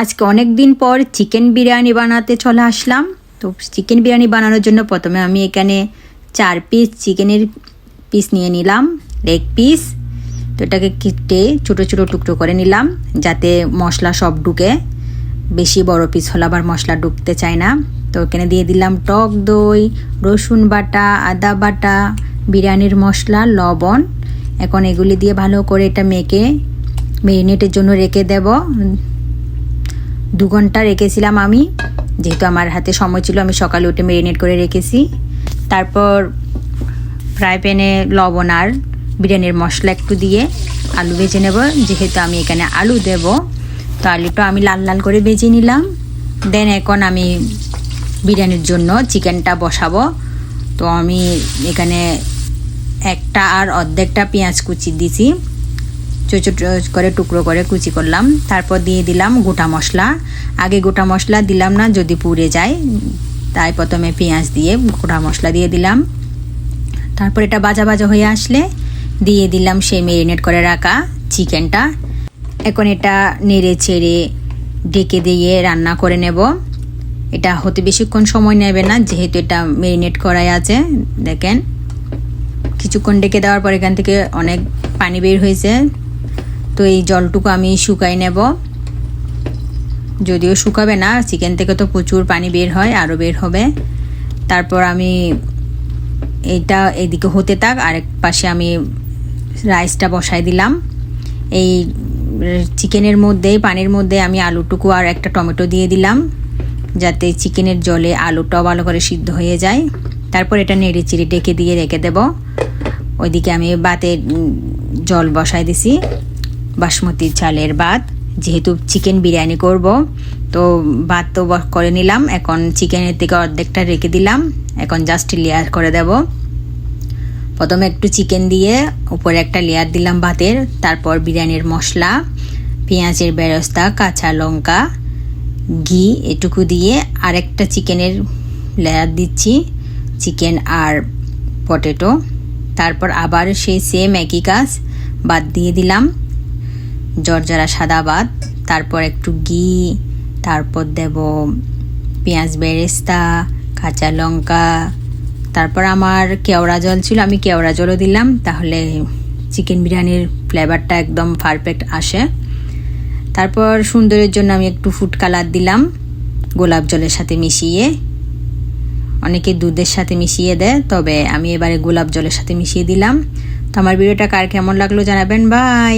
আজকে অনেক দিন পর চিকেন বিরিয়ানি বানাতে চলে আসলাম। তো চিকেন বিরিয়ানি বানানোর জন্য প্রথমে আমি এখানে চার পিস চিকেনের পিস নিয়ে নিলাম লেগ পিস তো এটাকে কেটে ছোটো ছোটো টুকরো করে নিলাম, যাতে মশলা সব ঢুকে। বেশি বড় পিস হলে আবার মশলা ঢুকতে চায় না। তো এখানে দিয়ে দিলাম টক দই, রসুন বাটা, আদা বাটা, বিরিয়ানির মশলা, লবণ। এখন এগুলি দিয়ে ভালো করে এটা মেখে মেরিনেটের জন্য রেখে দেব। দু ঘণ্টা রেখেছিলাম আমি। যেহেতু আমার হাতে সময় ছিল, আমি সকালে উঠে মেরিনেট করে রেখেছি। তারপর ফ্রাই প্যানে লবণ আর বিরিয়ানির মশলা একটু দিয়ে আলু ভেজে নেব। যেহেতু আমি এখানে আলু দেব, তো আলুটা আমি লাল লাল করে ভেজে নিলাম। দেন এখন আমি বিরিয়ানির জন্য চিকেনটা বসাবো। তো আমি এখানে একটা আর অর্ধেকটা পেঁয়াজ কুচি দিছি। ছোটো করে টুকরো করে কুচি করলাম। তারপর দিয়ে দিলাম গোটা মশলা। আগে গোটা মশলা দিলাম না, যদি পুড়ে যায়, তাই প্রথমে পেঁয়াজ দিয়ে গোটা মশলা দিয়ে দিলাম। তারপর এটা বাজা বাজা হয়ে আসলে দিয়ে দিলাম সেই মেরিনেট করে রাখা চিকেনটা। এখন এটা নেড়ে ছেড়ে ডেকে দিয়ে রান্না করে নেব। এটা হতে বেশিক্ষণ সময় নেবে না, যেহেতু এটা মেরিনেট করাই আছে, দেখেন। কিছুক্ষণ ডেকে দেওয়ার পর এখান থেকে অনেক পানি বের হয়েছে। তো এই জলটুকু আমি শুকাই নেব। যদিও শুকাবে না, চিকেন থেকে তো প্রচুর পানি বের হয় আরও বের হবে। তারপর আমি এইটা এদিকে হতে থাক, আরেক পাশে আমি রাইসটা বসাই দিলাম। এই চিকেনের মধ্যে, পানির মধ্যে আমি আলুটুকু আর একটা টমেটো দিয়ে দিলাম, যাতে চিকেনের জলে আলুটাও ভালো করে সিদ্ধ হয়ে যায়। তারপর এটা নেড়ে চিড়ে ডেকে দিয়ে রেখে দেব। ওইদিকে আমি বাতে জল বসাই দিছি। বাসমতি চালের ভাত। যেহেতু চিকেন বিরিয়ানি করব, তো ভাত তো করে নিলাম। এখন চিকেনের থেকে অর্ধেকটা রেখে দিলাম। এখন জাস্ট লেয়ার করে দেব। প্রথমে একটু চিকেন দিয়ে উপরে একটা লেয়ার দিলাম ভাতের। তারপর বিরিয়ানির মশলা, পেঁয়াজের বেরস্তা, কাঁচা লঙ্কা, ঘি এটুকু দিয়ে আরেকটা চিকেনের লেয়ার দিচ্ছি। চিকেন আর পটেটো তারপর আবার সেই সেম একই কাজ বাদ দিয়ে দিলাম। জর্জরা সাদা ভাত তারপর একটু ঘি, তারপর দেব পেঁয়াজ বেরেস্তা, কাঁচা লঙ্কা, তারপর আমার কেওড়া জল ছিল, আমি কেওড়া জলও দিলাম, তাহলে চিকেন বিরিয়ানির ফ্লেভারটা একদম পারফেক্ট আসে। তারপর সুন্দরের জন্য আমি একটু ফুড কালার দিলাম, গোলাপ জলের সাথে মিশিয়ে। অনেকে দুধের সাথে মিশিয়ে দেয়, তবে আমি এবারে গোলাপ জলের সাথে মিশিয়ে দিলাম। তো আমার ভিডিওটা কার কেমন লাগল জানাবেন বাই